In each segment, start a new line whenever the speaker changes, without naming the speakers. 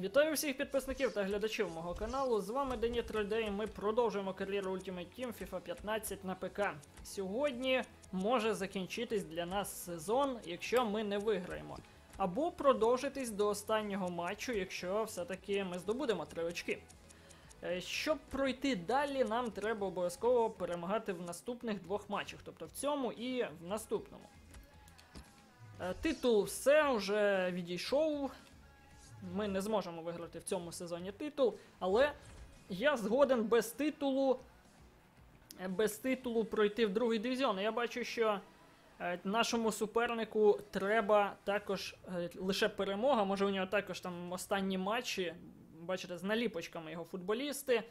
Вітаю всіх підписників та глядачів мого каналу. З вами Дені 3D і ми продовжуємо кар'єру Ultimate Team FIFA 15 на ПК. Сьогодні може закінчитись для нас сезон, якщо ми не виграємо. Або продовжитись до останнього матчу, якщо все-таки ми здобудемо три очки. Е, Щоб пройти далі, нам треба обов'язково перемагати в наступних двох матчах, тобто в цьому і в наступному. Е, Титул все вже відійшов. Ми не зможемо виграти в цьому сезоні титул, але я згоден без титулу. Без титулу пройти в другий дивізіон. Я бачу, що е, нашому супернику треба також е, лише перемога. Може, у нього також там останні матчі. Бачите, з наліпочками його футболісти.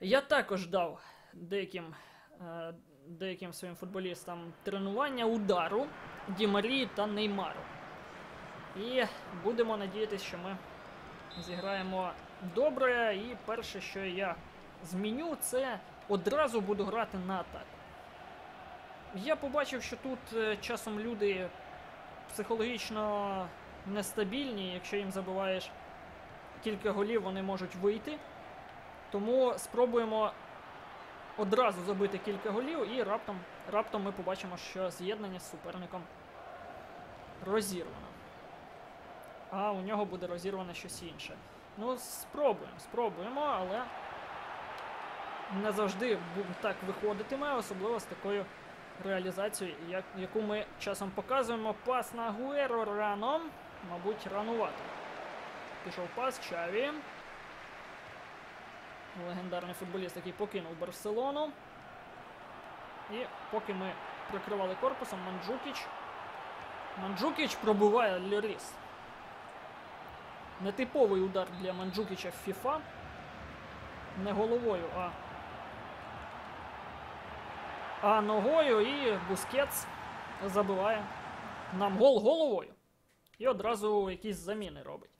Я також дав деяким, е, деяким своїм футболістам тренування удару Ді Марії та Неймару. І будемо надіятися, що ми зіграємо добре. І перше, що я зміню, це одразу буду грати на атаку. Я побачив, що тут е, часом люди психологічно нестабільні, якщо їм забиваєш кілька голів, вони можуть вийти. Тому спробуємо одразу забити кілька голів, і раптом, раптом ми побачимо, що з'єднання з суперником розірвано. А у нього буде розірване щось інше. Ну, спробуємо, спробуємо, але не завжди так виходитиме, особливо з такою реалізацією, як, яку ми часом показуємо. Пас на Гуеро рано, мабуть, ранувато. Пішов пас Чаві. Легендарний футболіст, який покинув Барселону. І поки ми прикривали корпусом, Манджукіч. Манджукіч пробиває Льоріс. Нетиповий удар для Манджукіча в FIFA. Не головою, а. А ногою і Бускетс забиває нам гол головою. І одразу якісь заміни робить.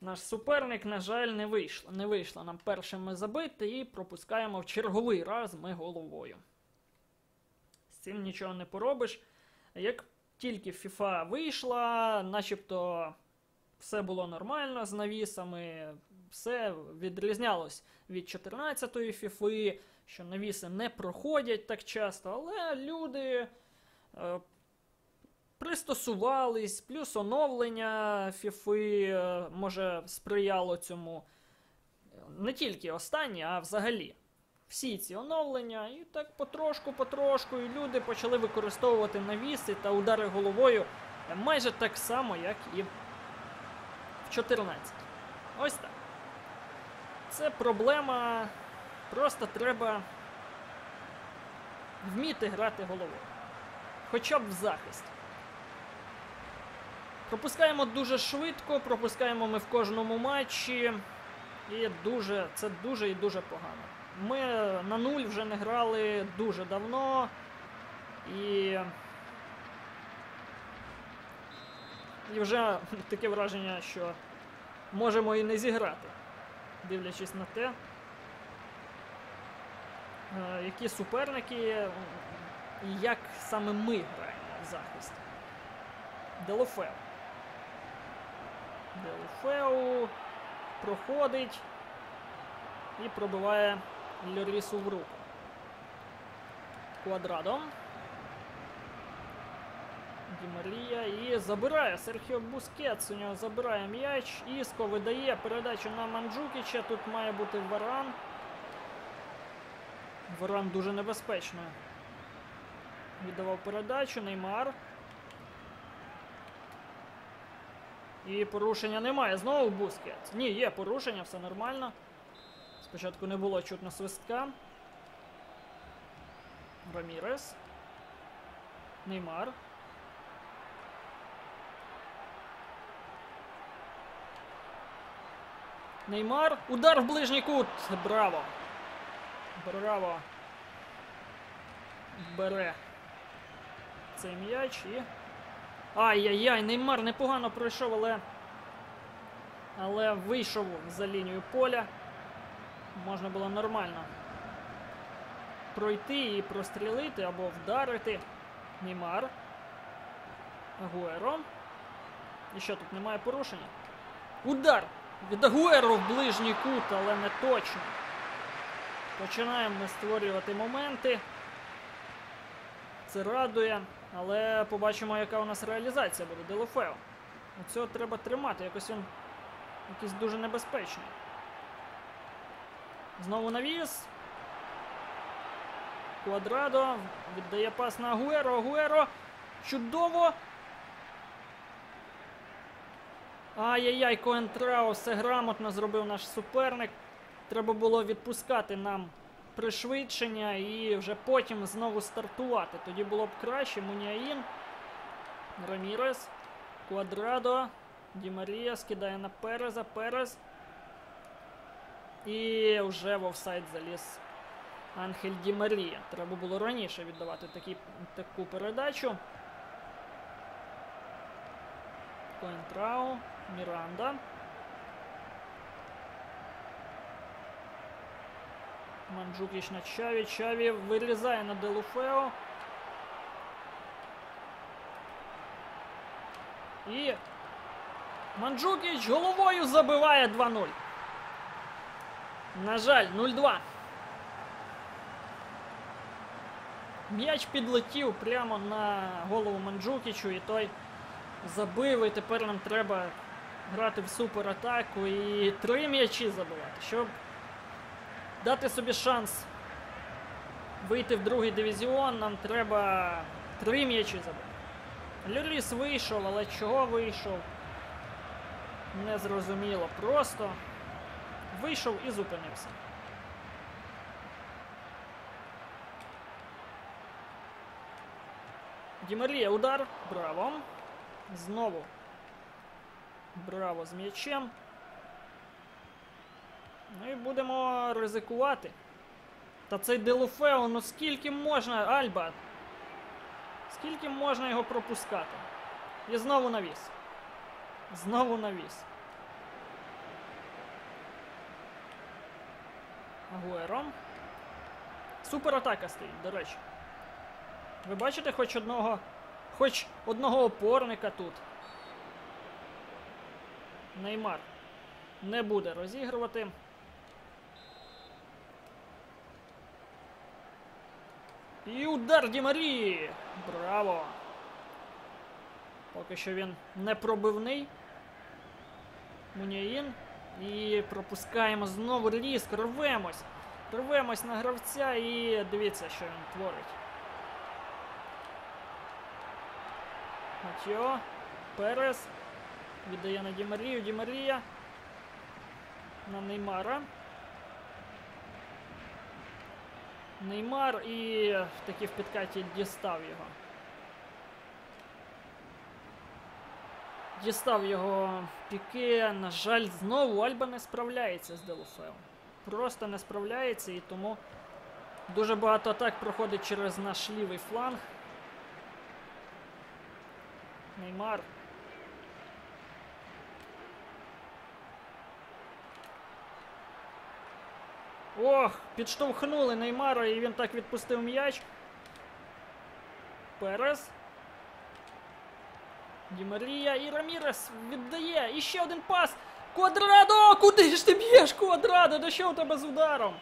Наш суперник, на жаль, не вийшло. Не вийшло нам першими забити і пропускаємо в черговий раз ми головою. З цим нічого не поробиш. Як тільки FIFA вийшла, начебто все було нормально з навісами, все відрізнялось від 14-ї FIFA, що навіси не проходять так часто, але люди е, пристосувались, плюс оновлення FIFA е, може сприяло цьому. Не тільки останні, а взагалі. Всі ці оновлення, і так потрошку-потрошку, і люди почали використовувати навіси та удари головою майже так само, як і в 14. Ось так. Це проблема. Просто треба вміти грати головою. Хоча б в захисті. Пропускаємо дуже швидко, пропускаємо ми в кожному матчі. І дуже, це дуже і дуже погано. Ми на нуль вже не грали дуже давно. І. І вже таке враження, що можемо і не зіграти, дивлячись на те, е, які суперники і як саме ми граємо в захисті. Делофео. Делофео проходить і пробиває Льорісу в руку. Квадрадом. Ді Марія і забирає Серхіо Бускетс. У нього забирає м'яч. Іско видає передачу на Манджукіча. Тут має бути Варан. Варан дуже небезпечно. Віддавав передачу. Неймар. І порушення немає. Знову Бускетс. Ні, є порушення, все нормально. Спочатку не було чутно свистка. Рамірес. Неймар. Неймар. Удар в ближній кут. Браво. Браво. Бере цей м'яч і. Ай-яй-яй, Неймар непогано пройшов, але. Але вийшов за лінію поля. Можна було нормально пройти і прострілити або вдарити. Неймар. Агуеро. І що тут немає порушення? Удар від Агуеро в ближній кут, але не точно. Починаємо ми створювати моменти. Це радує, але побачимо, яка у нас реалізація буде. Делофео. Оцього треба тримати, якось він якийсь дуже небезпечний. Знову навіс. Квадрадо віддає пас на Агуеро. Агуеро. Чудово. Ай-яй-яй, Коентрау все грамотно зробив наш суперник. Треба було відпускати нам пришвидшення і вже потім знову стартувати. Тоді було б краще. Муніаїн. Рамірес. Квадрадо. Ді Марія скидає на Переза. Перез. І вже в офсайд заліз Анхель Ді Марія. Треба було раніше віддавати такі, таку передачу. Коентрау. Міранда. Манджукіч на Чаві. Чаві вирізає на Делуфео. І Манджукіч головою забиває 2-0. На жаль, 0-2. М'яч підлетів прямо на голову Манджукічу, і той забив, і тепер нам треба грати в суператаку і три м'ячі забивати, щоб дати собі шанс вийти в другий дивізіон, нам треба три м'ячі забити. Люріс вийшов, але чого вийшов? Не зрозуміло. Просто вийшов і зупинився. Дімарія, удар. Браво. Знову. Браво з м'ячем. Ну і будемо ризикувати. Та цей Делуфео, ну скільки можна, Альба? Скільки можна його пропускати? І знову навіс. Знову навіс. Агуеро. Суператака стоїть, до речі. Ви бачите хоч одного. Хоч одного опорника тут. Неймар не буде розігрувати. І удар Ді Марії! Браво! Поки що він не пробивний. Муняїн. І пропускаємо знову різк, рвемось. Рвемось на гравця і дивіться, що він творить. Матьо. Перес. Віддає на Ді Марію. Ді Марія. На Неймара. Неймар і таки в підкаті дістав його. Дістав його піке. На жаль, знову Альба не справляється з Делуфео. Просто не справляється і тому дуже багато атак проходить через наш лівий фланг. Неймар. Ох, підштовхнули Неймара і він так відпустив м'яч. Перес. Ді Марія і Рамірес віддає. І ще один пас. Квадрадо! Куди ж ти б'єш, Квадрадо? Да що у тебе з ударом?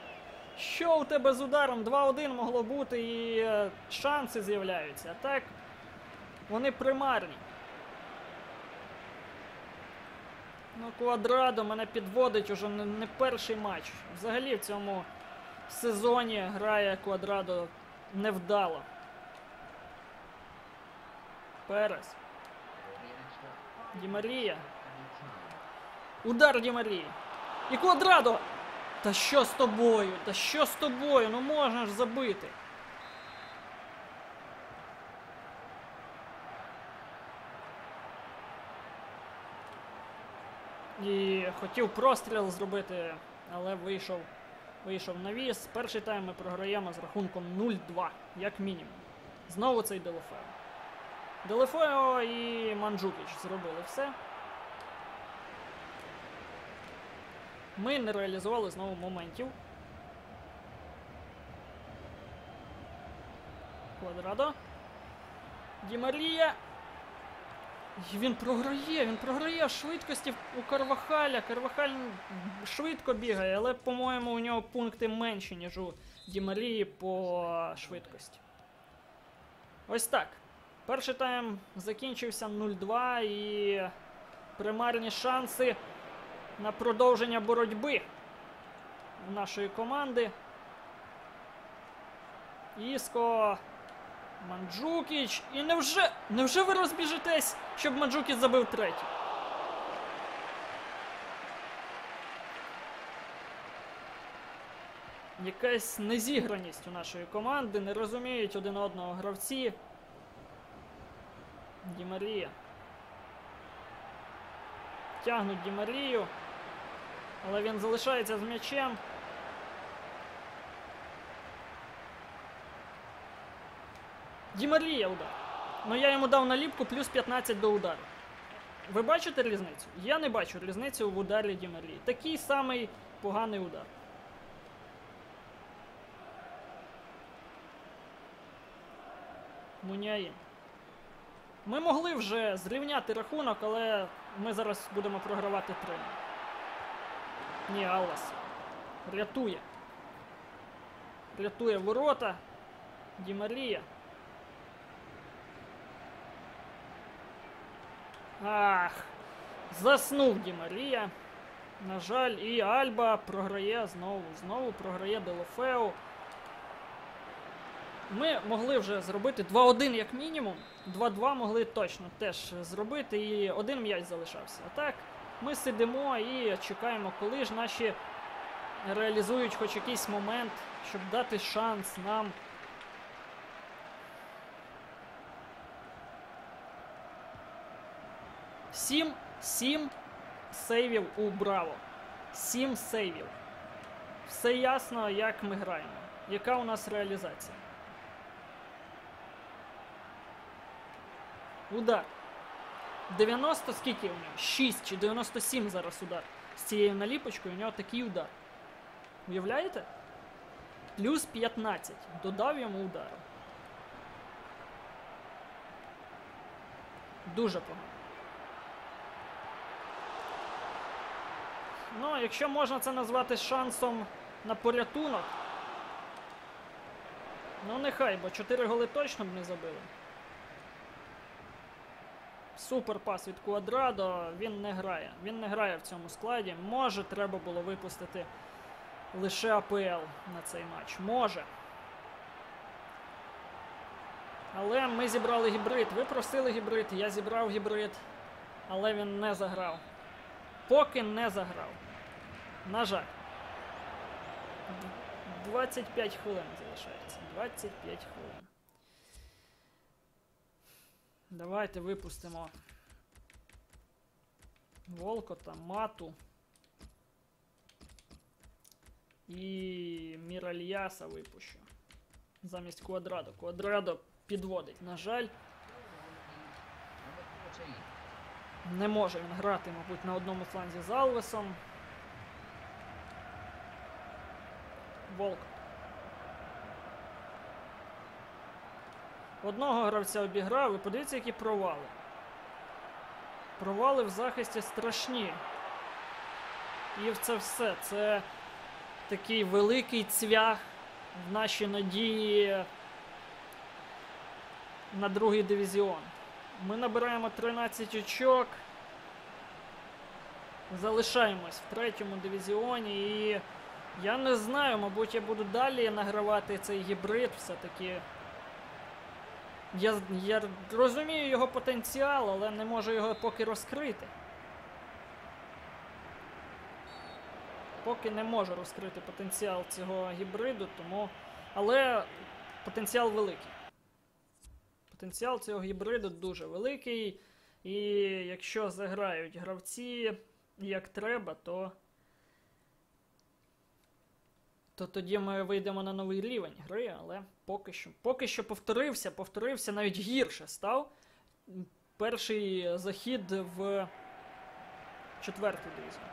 Що у тебе з ударом? 2-1 могло бути і е, шанси з'являються. Так вони примарні. Ну, Квадрадо мене підводить уже не, перший матч. Взагалі в цьому сезоні грає Квадрадо невдало. Перес. Ді Марія. Удар Ді Марії. І Квадрадо! Та що з тобою? Та що з тобою? Ну можна ж забити. І хотів простріл зробити, але вийшов, вийшов навіс. Перший тайм ми програємо з рахунком 0-2, як мінімум. Знову цей Делофео. Делофео і Манджукіч зробили все. Ми не реалізували знову моментів. Квадрадо. Ді Марія. І він програє, він програє швидкості у Карвахаля. Карвахаль швидко бігає, але, по-моєму, у нього пункти менші, ніж у Дімарії по швидкості. Ось так. Перший тайм закінчився 0-2 і примарні шанси на продовження боротьби нашої команди. Іско. Манджукіч. І невже. Невже ви розбіжитесь, щоб Манджукіч забив третій? Якась незіграність у нашої команди, не розуміють один одного гравці. Ді Марія. Тягнуть Ді Марію. Але він залишається з м'ячем. Ді Марія удар. Ну я йому дав наліпку плюс 15 до удару. Ви бачите різницю? Я не бачу різниці в ударі Ді Марії. Такий самий поганий удар. Муняїн. Ми могли вже зрівняти рахунок, але ми зараз будемо програвати 3. Ні, Аллас. Рятує. Рятує ворота. Ді Ах. Заснув Ді Марія. На жаль, і Альба програє знову. Знову програє Делофеу. Ми могли вже зробити 2-1 як мінімум. 2-2 могли точно теж зробити, і один м'яч залишався. А так, ми сидимо і чекаємо, коли ж наші реалізують хоч якийсь момент, щоб дати шанс нам. Сім, сім сейвів у Браво. Сім сейвів. Все ясно, як ми граємо. Яка у нас реалізація? Удар. 90 скільки у нього? 6 чи 97 зараз удар. З цією наліпочкою у нього такий удар. Уявляєте? Плюс 15. Додав йому удару. Дуже погано. Ну, якщо можна це назвати шансом на порятунок. Ну, нехай, бо 4 голи точно б не забили. Супер пас від Квадрадо, він не грає. Він не грає в цьому складі. Може, треба було випустити лише АПЛ на цей матч. Може. Але ми зібрали гібрид. Ви просили гібрид, я зібрав гібрид, але він не заграв. Поки не заграв. На жаль. 25 хвилин залишається. 25 хвилин. Давайте випустимо Волкота, Мату і Міральяса випущу. Замість Квадрадо. Квадрадо підводить, на жаль. Не може він грати, мабуть, на одному фланзі з Алвесом. Волкот. Одного гравця обіграв і подивіться, які провали. Провали в захисті страшні. І це все. Це такий великий цвях в наші надії на другий дивізіон. Ми набираємо 13 очок. Залишаємось в третьому дивізіоні і я не знаю, мабуть, я буду далі награвати цей гібрид все-таки. Я, я розумію його потенціал, але не можу його поки розкрити. Поки не можу розкрити потенціал цього гібриду, тому. Але потенціал великий. Потенціал цього гібриду дуже великий. І якщо заграють гравці як треба, то. То тоді ми вийдемо на новий рівень гри, але поки що. Поки що повторився, повторився, навіть гірше став. Перший захід в четверту дивізію.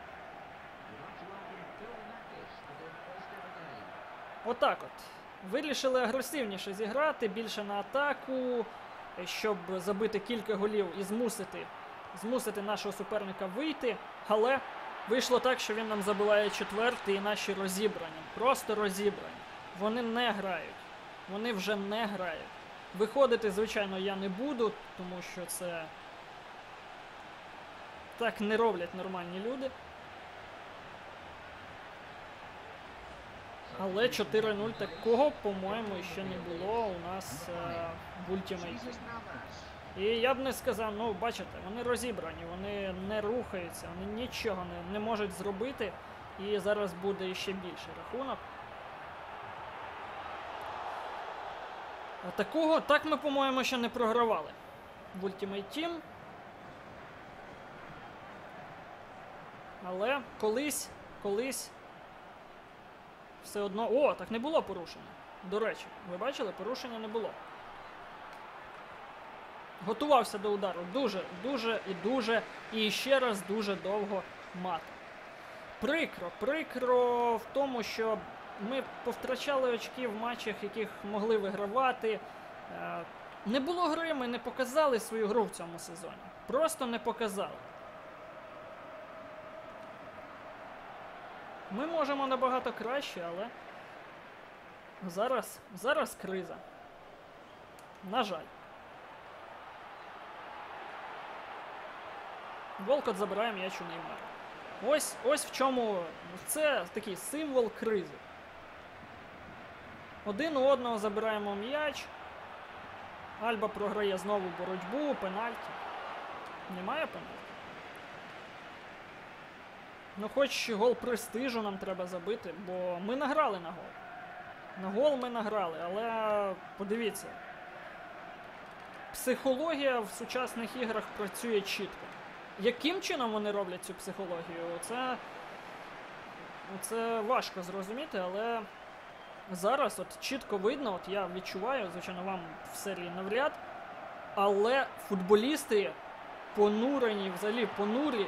Отак от. Вирішили агресивніше зіграти, більше на атаку. щоб забити кілька голів і змусити, змусити нашого суперника вийти. Але вийшло так, що він нам забиває четвертий і наші розібрані. Просто розібрані. Вони не грають. Вони вже не грають. Виходити, звичайно, я не буду, тому що це так не роблять нормальні люди. Але 4-0 такого, по-моєму, ще не було у нас е, в Ultimate. І я б не сказав, ну бачите, вони розібрані, вони не рухаються, вони нічого не, не можуть зробити. І зараз буде ще більший рахунок. А такого, так ми, по-моєму, ще не програвали в Ultimate Team. Але колись, колись все одно. О, так не було порушення. До речі, ви бачили, порушення не було. Готувався до удару дуже, дуже і дуже, і ще раз дуже довго мати. Прикро, прикро в тому, що ми повтрачали очки в матчах, яких могли вигравати. Е, Не було гри, ми не показали свою гру в цьому сезоні. Просто не показали. Ми можемо набагато краще, але зараз, зараз криза. На жаль. Волкот забирає м'яч у Неймара. Ось, ось в чому це такий символ кризи. Один у одного забираємо м'яч. Альба програє знову боротьбу, пенальті. Немає пенальті. Ну, хоч гол престижу нам треба забити, бо ми награли на гол. На гол ми награли, але подивіться. Психологія в сучасних іграх працює чітко. Яким чином вони роблять цю психологію? Це, це важко зрозуміти, але зараз от чітко видно, от я відчуваю, звичайно, вам в серії навряд, але футболісти понурені, взагалі понурі,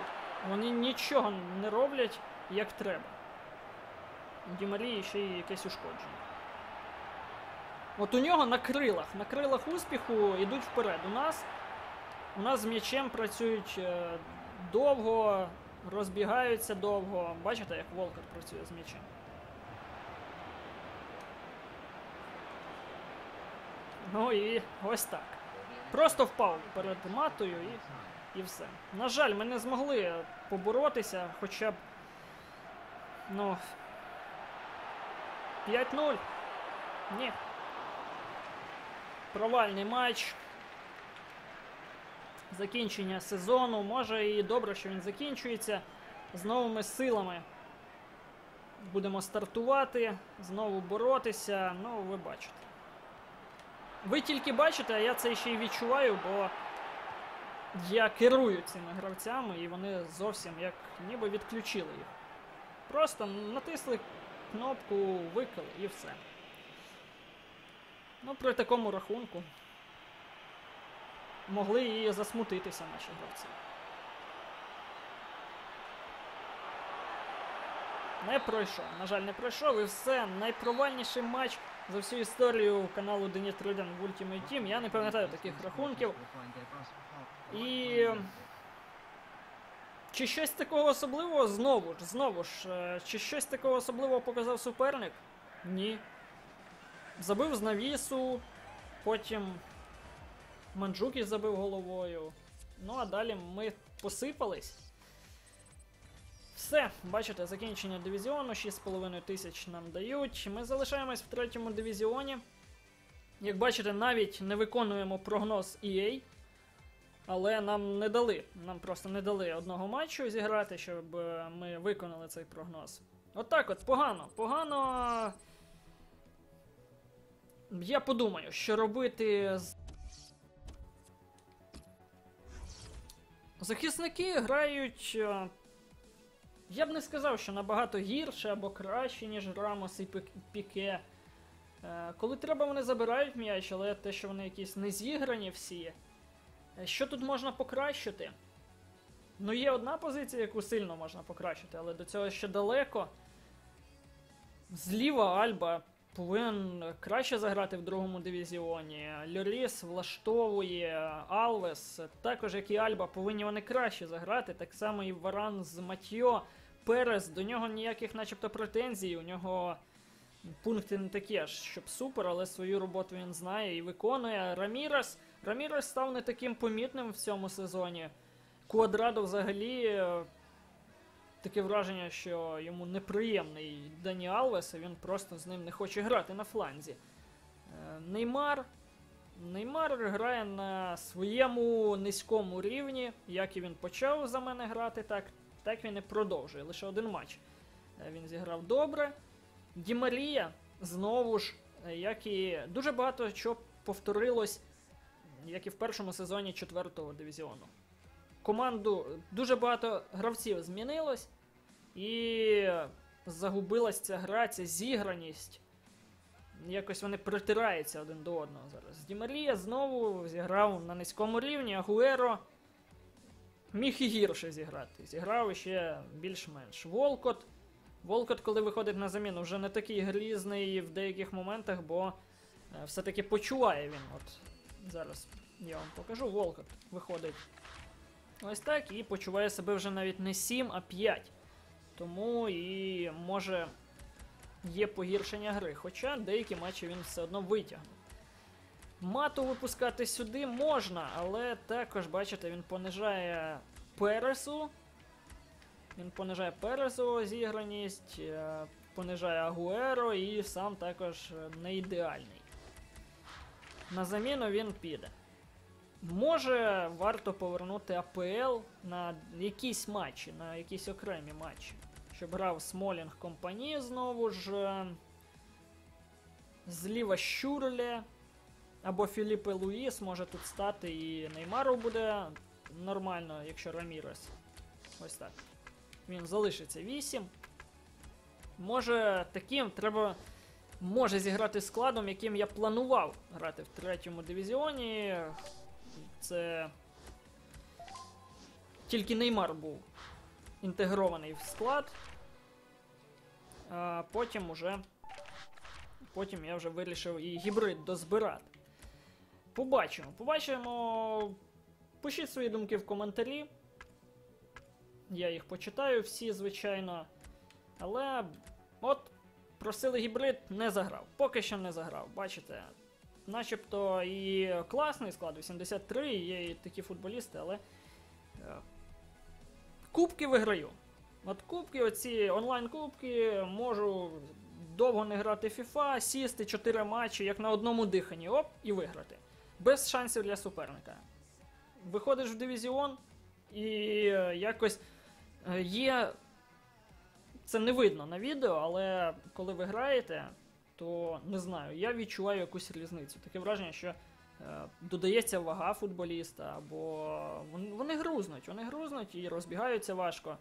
вони нічого не роблять як треба. Ді Марії ще й якесь ушкодження. От у нього на крилах, на крилах успіху йдуть вперед. У нас у нас з м'ячем працюють е, довго, розбігаються довго. Бачите, як Волкер працює з м'ячем. Ну і ось так. Просто впав перед матою і, і все. На жаль, ми не змогли поборотися хоча б. Ну. 5-0. Ні. Провальний матч. Закінчення сезону. Може і добре, що він закінчується. З новими силами. Будемо стартувати, знову боротися. Ну, ви бачите. Ви тільки бачите, а я це ще й відчуваю, бо я керую цими гравцями, і вони зовсім як ніби відключили їх. Просто натисли кнопку, виклали і все. Ну, при такому рахунку могли і засмутитися наші гравці. Не пройшов. На жаль, не пройшов і все. Найпровальніший матч за всю історію каналу Деніт Руден в Ultimate Team. Я не пам'ятаю таких рахунків. І. Чи щось такого особливого знову ж, знову ж, е, чи щось такого особливого показав суперник? Ні. Забив з навісу, потім Манджукіс забив головою. Ну а далі ми посипались. Все, бачите, закінчення дивізіону, 6,5 тисяч нам дають. Ми залишаємось в третьому дивізіоні. Як бачите, навіть не виконуємо прогноз EA. Але нам не дали. Нам просто не дали одного матчу зіграти, щоб е, ми виконали цей прогноз. Отак от, погано. Погано. Я подумаю, що робити з. Захисники грають. е, Я б не сказав, що набагато гірше або краще, ніж Рамос і Піке. Е, Коли треба, вони забирають м'яч, але те, що вони якісь не зіграні всі. Е, Що тут можна покращити? Ну, є одна позиція, яку сильно можна покращити, але до цього ще далеко. Зліва Альба повинен краще заграти в другому дивізіоні. Льоріс влаштовує Алвес, також як і Альба, повинні вони краще заграти. Так само і Варан з Матьо. Перес, до нього ніяких, начебто, претензій. У нього пункти не такі, аж щоб супер, але свою роботу він знає і виконує. Рамірес. Рамірес став не таким помітним в цьому сезоні. Квадрадо взагалі таке враження, що йому неприємний Дані Алвес, і він просто з ним не хоче грати на фланзі. Е, Неймар. Неймар грає на своєму низькому рівні. Як і він почав за мене грати, так, так він і продовжує. Лише один матч. Е, Він зіграв добре. Ді Марія знову ж, е, як і дуже багато чого повторилось, як і в першому сезоні четвертого дивізіону. Команду дуже багато гравців змінилось, і загубилась ця гра, ця зіграність. Якось вони притираються один до одного зараз. Ді Марія знову зіграв на низькому рівні, Агуеро міг і гірше зіграти. Зіграв ще більш-менш. Волкот. Волкот, коли виходить на заміну, вже не такий грізний в деяких моментах, бо е, все-таки почуває він. От зараз я вам покажу. Волкот виходить ось так і почуває себе вже навіть не 7, а 5. Тому і може є погіршення гри. Хоча деякі матчі він все одно витягнув. Мату випускати сюди можна, але також, бачите, він понижає Пересу. Він понижає Пересу зіграність, е, понижає Агуеро і сам також не ідеальний. На заміну він піде. Може, варто повернути АПЛ на якісь матчі, на якісь окремі матчі. Щоб грав Смолінг компанії знову ж. е, Зліва Щурле. Або Філіппе Луїс може тут стати і Неймару буде нормально, якщо Рамірес. Ось так. Він залишиться 8. Може, таким треба. Може зіграти складом, яким я планував грати в третьому дивізіоні. Це. Тільки Неймар був інтегрований в склад. А потім уже. Потім я вже вирішив і гібрид дозбирати. Побачимо. Побачимо. Пишіть свої думки в коментарі. Я їх почитаю всі, звичайно. Але от просили гібрид, не заграв. Поки що не заграв. Бачите, начебто і класний склад 83, є і такі футболісти, але. е, Кубки виграю. От кубки, оці онлайн-кубки, можу довго не грати FIFA, сісти 4 матчі, як на одному диханні, оп, і виграти. Без шансів для суперника. Виходиш в дивізіон, і е, якось е, є. Це не видно на відео, але коли ви граєте, то не знаю, я відчуваю якусь різницю. Таке враження, що е, додається вага футболіста, або вон- вони грузнуть, вони грузнуть і розбігаються важко.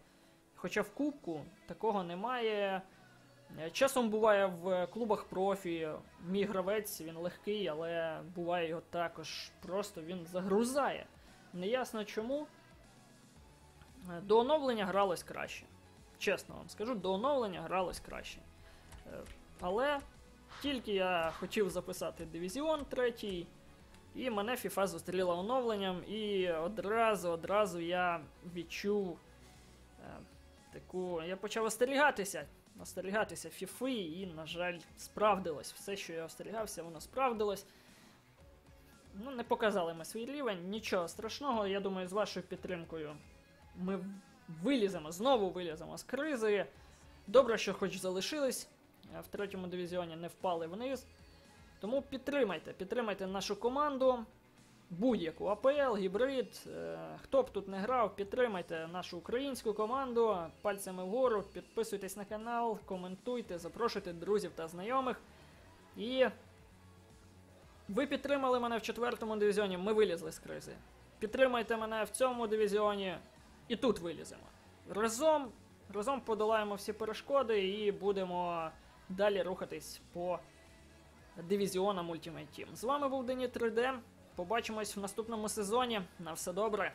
Хоча в кубку такого немає. Е, Часом буває в клубах профі, мій гравець він легкий, але буває його також. Просто він загрузає. Неясно чому. Е, До оновлення гралось краще. Чесно вам скажу, до оновлення гралось краще. Е, Але тільки я хотів записати дивізіон третій, і мене FIFA зустріла оновленням, і одразу, одразу я відчув е, таку. Я почав остерігатися. Остерігатися фіфи, і, на жаль, справдилось. Все, що я остерігався, воно справдилось. Ну, не показали ми свій рівень, нічого страшного. Я думаю, з вашою підтримкою ми виліземо, знову виліземо з кризи. Добре, що хоч залишились в третьому дивізіоні, не впали вниз. Тому підтримайте, підтримайте нашу команду. Будь-яку АПЛ, гібрид. е, Хто б тут не грав, підтримайте нашу українську команду пальцями вгору, підписуйтесь на канал, коментуйте, запрошуйте друзів та знайомих. І ви підтримали мене в четвертому дивізіоні, ми вилізли з кризи. Підтримайте мене в цьому дивізіоні, і тут виліземо. Разом, разом подолаємо всі перешкоди і будемо далі рухатись по дивізіонам Ultimate Team. З вами був Дені 3D. Побачимось в наступному сезоні. На все добре.